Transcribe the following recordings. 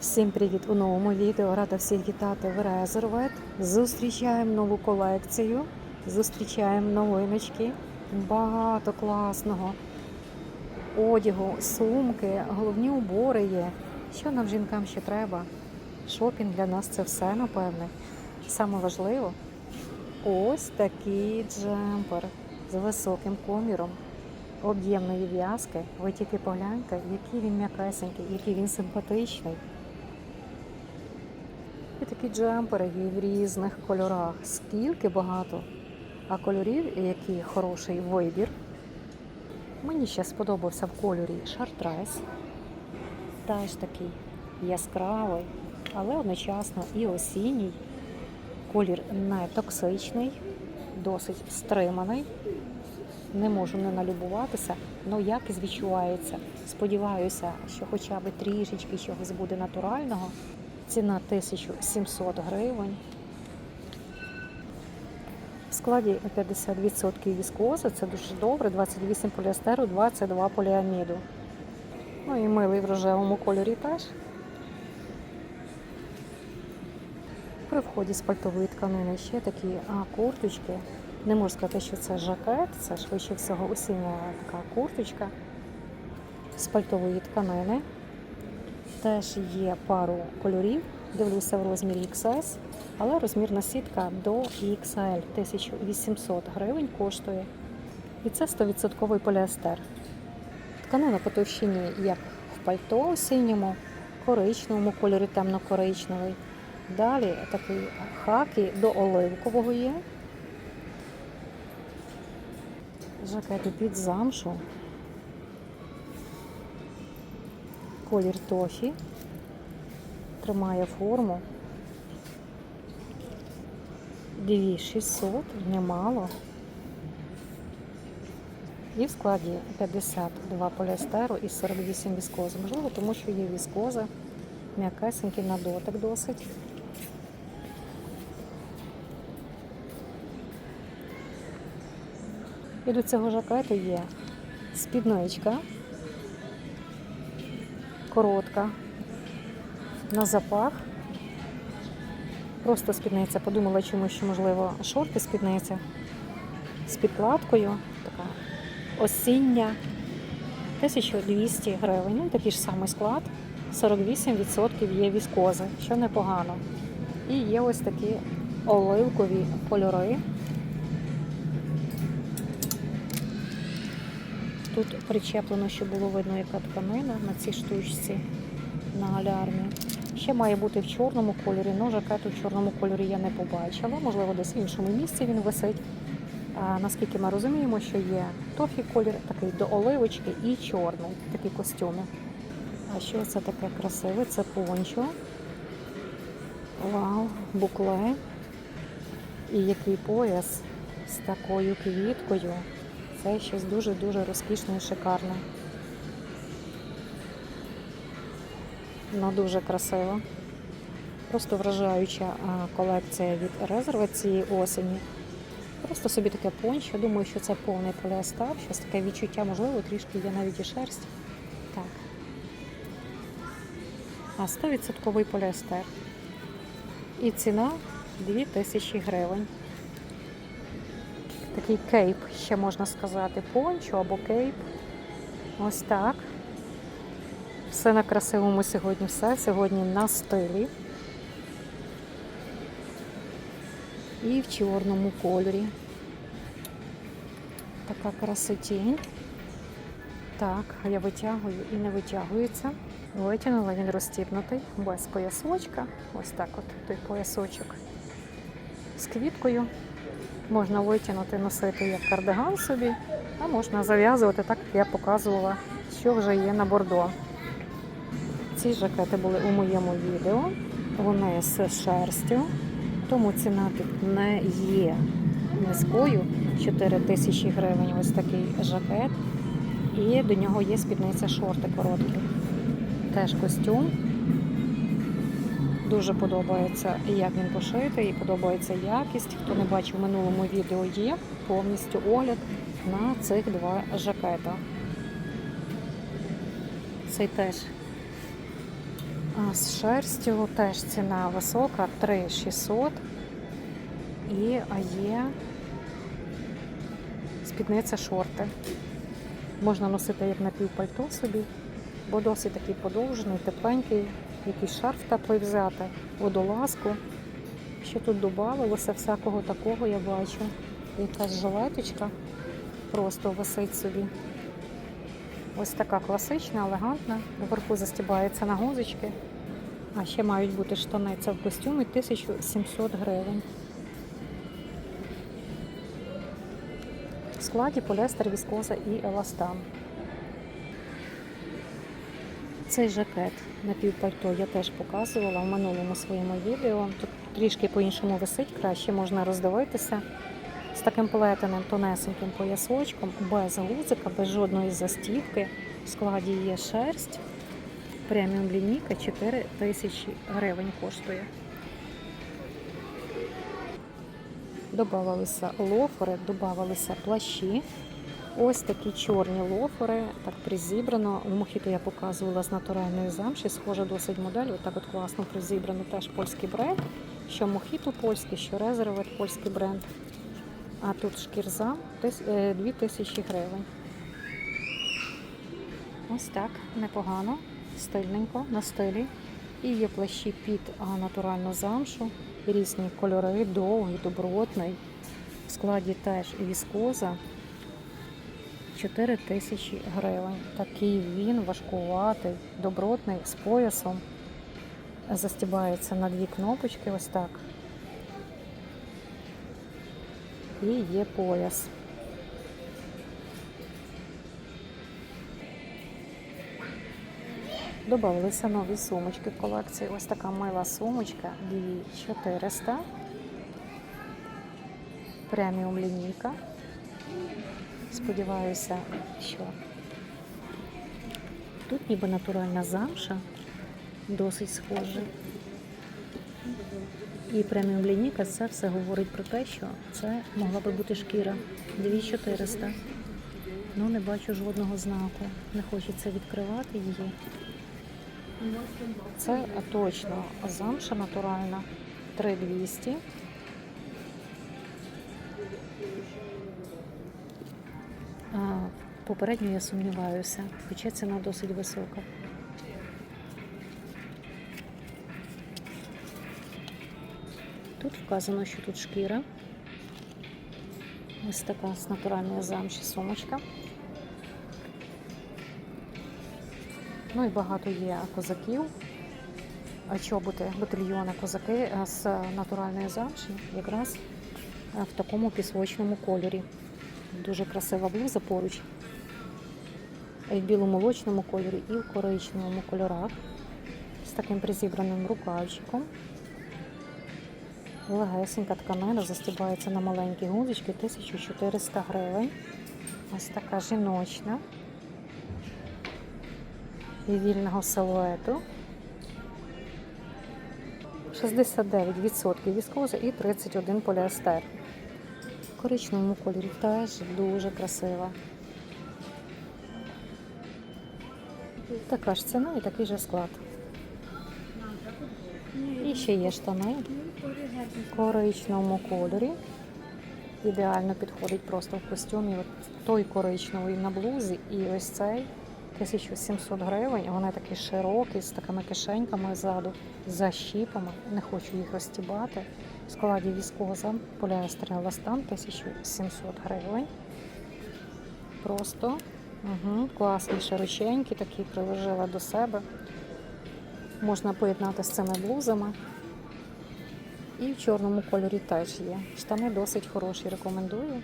Всім привіт у новому відео. Рада всіх вітати в Резервет. Зустрічаємо нову колекцію, зустрічаємо новиночки. Багато класного одягу, сумки, головні убори є. Що нам жінкам ще треба? Шопінг для нас це все, напевне. Саме важливо ось такий джемпер з високим коміром об'ємної в'язки. Ви тільки погляньте, який він м'якесенький, який він симпатичний. Такі джемпери в різних кольорах. Скільки багато. А кольорів, який хороший вибір. Мені ще сподобався в кольорі шартрайс. Теж такий яскравий, але одночасно і осінній. Колір не токсичний, досить стриманий. Не можу не налюбуватися, але якість відчувається. Сподіваюся, що хоча б трішечки чогось буде натурального. Ціна 1700 гривень. В складі 50% віскози, це дуже добре, 28 поліестеру, 22 поліаміду. Ну і милий в рожевому кольорі теж. При вході з пальтової тканини ще такі а, курточки. Не можу сказати, що це жакет, це швидше всього осіння така курточка з пальтової тканини. Теж є пару кольорів. Дивлюся в розмірі XS, але розмірна сітка до XL 1800 гривень коштує. І це 100% поліестер. Тканина по товщині, як в пальто осінньому, коричневому кольорі темно-коричневий. Далі такий хаки до оливкового є. Жакети під замшу. Колір тофі. Тримає форму. 2600, немало. І в складі 52 поліестеру і 48 віскози. Можливо, тому що є віскоза, м'якесенький на дотик досить. І до цього жакету є спідничка, коротка, на запах. Просто спідниця. Подумала чомусь, що, можливо, шорти спідниця з підкладкою. Така осіння. 1200 гривень. Ну, такий ж самий склад. 48% є віскози, що непогано. І є ось такі оливкові кольори. Тут причеплено, щоб було видно, яка тканина на цій штучці на алярмі. Ще має бути в чорному кольорі, але жакету в чорному кольорі я не побачила. Можливо, десь в іншому місці він висить. А, наскільки ми розуміємо, що є тофі колір, такий до оливочки і чорний, такі костюми. А що це таке красиве? Це пончо. Вау, букле. І який пояс з такою квіткою. Це щось дуже-дуже розкішне і шикарне. Ну, дуже красиво. Просто вражаюча колекція від резерви цієї осені. Просто собі таке пончо. Думаю, що це повний поліестер, щось таке відчуття, можливо, трішки є навіть і шерсть. Так. А 100% поліестер. І ціна 2000 гривень. Такий кейп, ще можна сказати, пончо або кейп. Ось так. Все на красивому сьогодні, все. Сьогодні на стилі. І в чорному кольорі. Така красотінь. Так, я витягую і не витягується. Витягнула, він розстібнутий, без поясочка. Ось так от той поясочок з квіткою. Можна витягнути, носити як кардиган собі, а можна зав'язувати так, як я показувала, що вже є на бордо. Ці жакети були у моєму відео. Вони з шерстю, тому ціна тут не є низькою. 4 тисячі гривень ось такий жакет. І до нього є спідниця шорти короткі. Теж костюм. Дуже подобається, як він пошитий, і подобається якість. Хто не бачив в минулому відео, є повністю огляд на цих два жакета. Цей теж А з шерстю теж ціна висока 3600. І є спідниця шорти. Можна носити як напівпальто собі, бо досить такий подовжений, тепленький, якийсь шарф теплий взяти, водолазку. Що тут додавалося всякого такого, я бачу. Якась жилеточка просто висить собі. Ось така класична, елегантна. Доверху застібається на гузочки. А ще мають бути штани. Це в костюмі 1700 гривень. В складі поліестер, віскоза і еластан. Цей жакет напівпальто я теж показувала в минулому своєму відео. Тут трішки по-іншому висить, краще можна роздивитися. З таким плетеним тонесеньким поясочком, без гузика, без жодної застібки. В складі є шерсть. Преміум лінійка 4 тисячі гривень коштує. Добавилися лофери, додавалися плащі. Ось такі чорні лофери, так призібрано. У мохіто я показувала з натуральної замші, схожа досить модель. Отак от класно призібрано теж польський бренд. Що мохіто польський, що резервет польський бренд. А тут шкірза 2000 гривень. Ось так, непогано, стильненько, на стилі. І є плащі під натуральну замшу, різні кольори, довгий, добротний. В складі теж і віскоза 4 тисячі гривень. Такий він важкуватий, добротний, з поясом. Застібається на дві кнопочки, ось так. І є пояс. Добавилися нові сумочки в колекції. Ось така мила сумочка 2400. Преміум лінійка. Сподіваюся, що тут ніби натуральна замша, досить схожа. І преміум лінійка це все говорить про те, що це могла би бути шкіра 2400. Ну, не бачу жодного знаку. Не хочеться відкривати її. Це точно замша натуральна 3200. Попередньо я сумніваюся, хоча ціна досить висока. Тут вказано, що тут шкіра. Ось така з натуральної замші сумочка. Ну і багато є козаків, а чоботи, ботильйони козаки е, з натуральної замші, якраз е, в такому пісочному кольорі. Дуже красива блуза поруч. І в біломолочному кольорі, і в коричневому кольорах. З таким призібраним рукавчиком. Легесенька тканина застібається на маленькі гудочки 1400 гривень. Ось така жіночна. І вільного силуету. 69% віскоза і 31 поліестер. Коричневому кольорі теж дуже красива. Така ж ціна і такий же склад. І ще є штани в коричневому кольорі. Ідеально підходить просто в костюмі. От той коричневий на блузі і ось цей 1700 гривень. Вони такі широкі, з такими кишеньками ззаду, з защіпами. Не хочу їх розтібати. В складі віскоза поліестерний ластан 1700 гривень. Просто угу, класні широченькі, такі приложила до себе. Можна поєднати з цими блузами. І в чорному кольорі теж є. Штани досить хороші, рекомендую.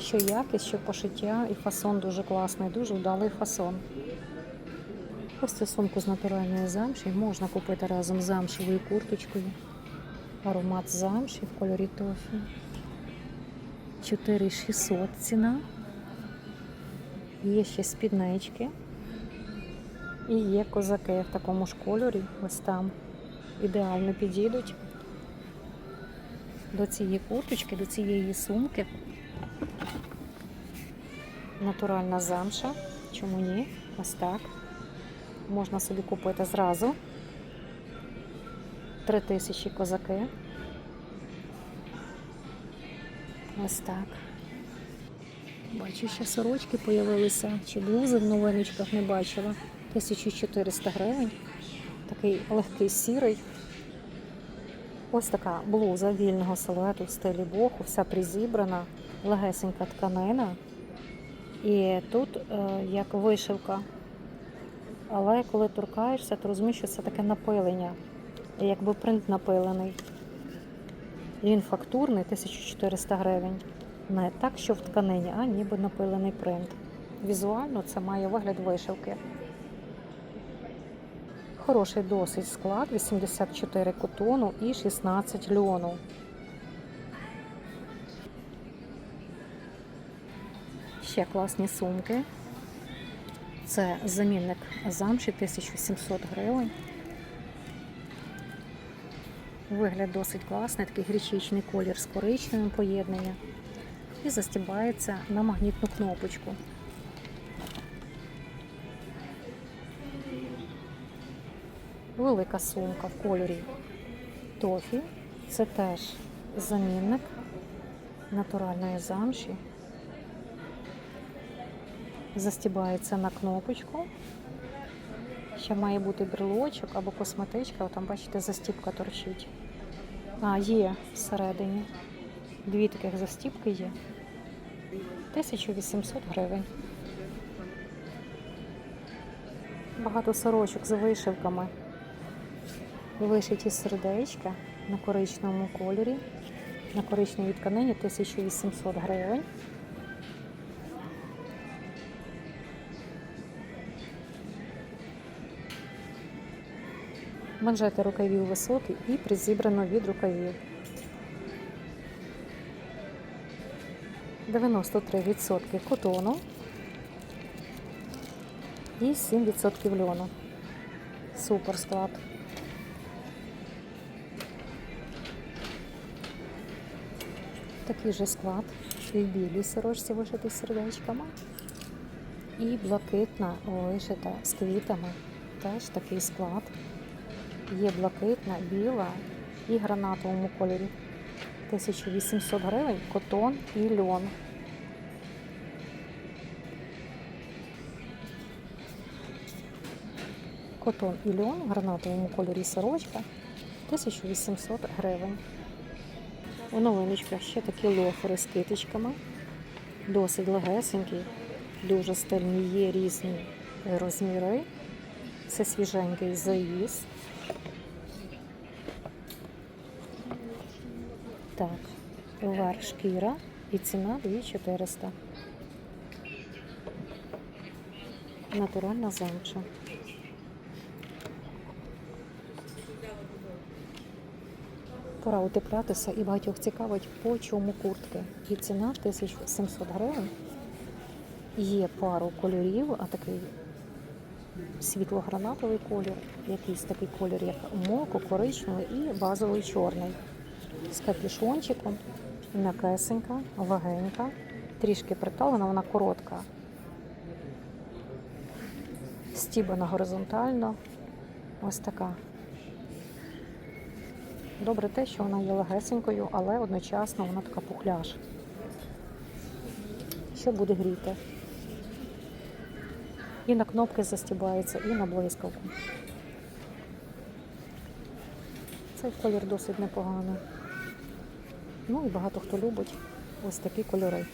Що якість, що пошиття і фасон дуже класний, дуже вдалий фасон. Ось цю сумку з натуральної замші можна купити разом з замшевою курточкою. Аромат замші в кольорі тофі. 4600 ціна. Є ще спіднички. І є козаки в такому ж кольорі, ось там. Ідеально підійдуть до цієї курточки, до цієї сумки. Натуральна замша. Чому ні? Ось так. Можна собі купити зразу. Три тисячі козаки. Ось так. Бачу, ще сорочки появилися, чи блузи в новиночках не бачила. 1400 гривень. Такий легкий сірий. Ось така блуза вільного силуету в стилі боху, вся призібрана, легесенька тканина. І тут е, як вишивка. Але коли торкаєшся, то розумієш, що це таке напилення, якби принт напилений. Він фактурний 1400 гривень. Не так, що в тканині, а ніби напилений принт. Візуально це має вигляд вишивки. Хороший досить склад, 84 котону і 16 льону. Ще класні сумки. Це замінник замші 1700 гривень. Вигляд досить класний, такий гречичний колір з коричневим поєднання. І застібається на магнітну кнопочку. Велика сумка в кольорі тофі. Це теж замінник натуральної замші. Застібається на кнопочку. Ще має бути брелочок або косметичка. Там, бачите, застібка торчить. А, є всередині. Дві таких застібки є. 1800 гривень. Багато сорочок з вишивками. Вишиті сердечка на коричневому кольорі. На коричневій тканині 1800 гривень. Манжети рукавів високі і призібрано від рукавів. 93% котону і 7% льону. Супер склад. Такий же склад і в білій сорочці вишитий сердечками. І блакитна вишита з квітами. Теж такий склад. Є блакитна, біла і гранатовому кольорі. 1800 гривень, котон і льон. Котон і льон в гранатовому кольорі сорочка 1800 гривень. У новиночках ще такі лофери з китичками. Досить легесенькі, дуже стильні, є різні розміри. Це свіженький заїз. Так, верх шкіра і ціна 2400. Натуральна замша. Пора утеплятися і багатьох цікавить, по чому куртки. І ціна 1700 гривень. Є пару кольорів, а такий світло-гранатовий колір, якийсь такий колір, як моко, коричневий і базовий чорний. З капюшончиком, м'якесенька, легенька, трішки приталена, вона коротка. Стібана горизонтально. Ось така. Добре те, що вона є легесенькою, але одночасно вона така пухляж. Що буде гріти. І на кнопки застібається, і на блискавку. Цей колір досить непоганий. Ну і багато хто любить ось такі кольори.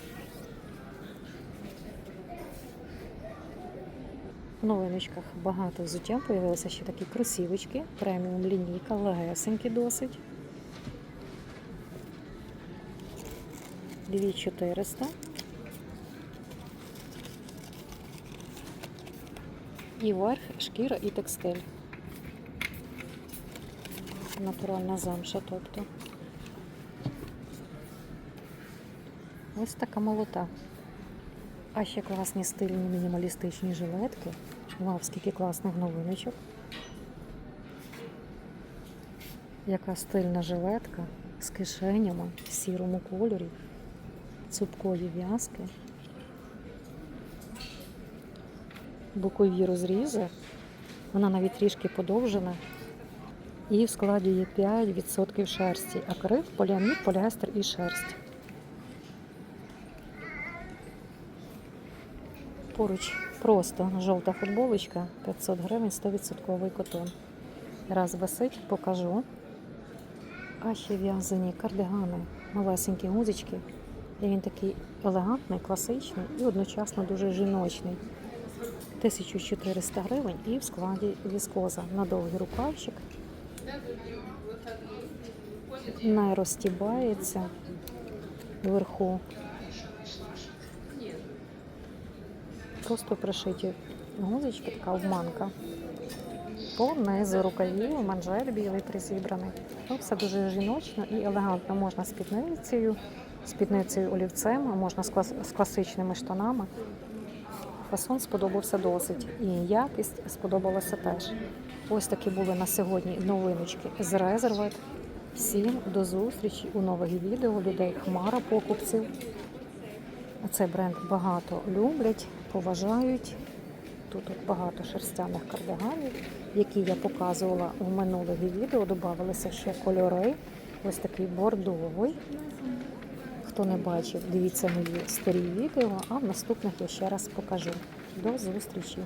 В новиночках багато взуття появилися ще такі кросівочки, преміум лінійка, легесенькі досить. 2400. І верх, шкіра і текстиль. Натуральна замша, тобто. Ось така молота. А ще класні стильні мінімалістичні жилетки. Вау, скільки класних новиночок. Яка стильна жилетка з кишенями в сірому кольорі, цупкої в'язки, бокові розрізи Вона навіть трішки подовжена. І в складі є 5% шерсті. Акрил, поліамід, поліестер і шерсть. Поруч просто жовта футболочка 500 гривень, 100% котон. Раз висить, покажу. А ще в'язані кардигани, малесенькі гузички. І він такий елегантний, класичний і одночасно дуже жіночний. 1400 гривень і в складі віскоза на довгий рукавчик. Не розтібається вверху. Просто пришиті гузички, така обманка. По низу рукавів, манжет білий призібраний. Ну, все дуже жіночно і елегантно. Можна спідницею, спідницею олівцем, можна з класичними штанами. Фасон сподобався досить. І якість сподобалася теж. Ось такі були на сьогодні новиночки з резервет. Всім до зустрічі у нових відео. Людей хмара покупців. Цей бренд багато люблять, поважають. Тут от багато шерстяних кардиганів, які я показувала в минулих відео. Добавилися ще кольори. Ось такий бордовий. Хто не бачив, дивіться мої старі відео, а в наступних я ще раз покажу. До зустрічі!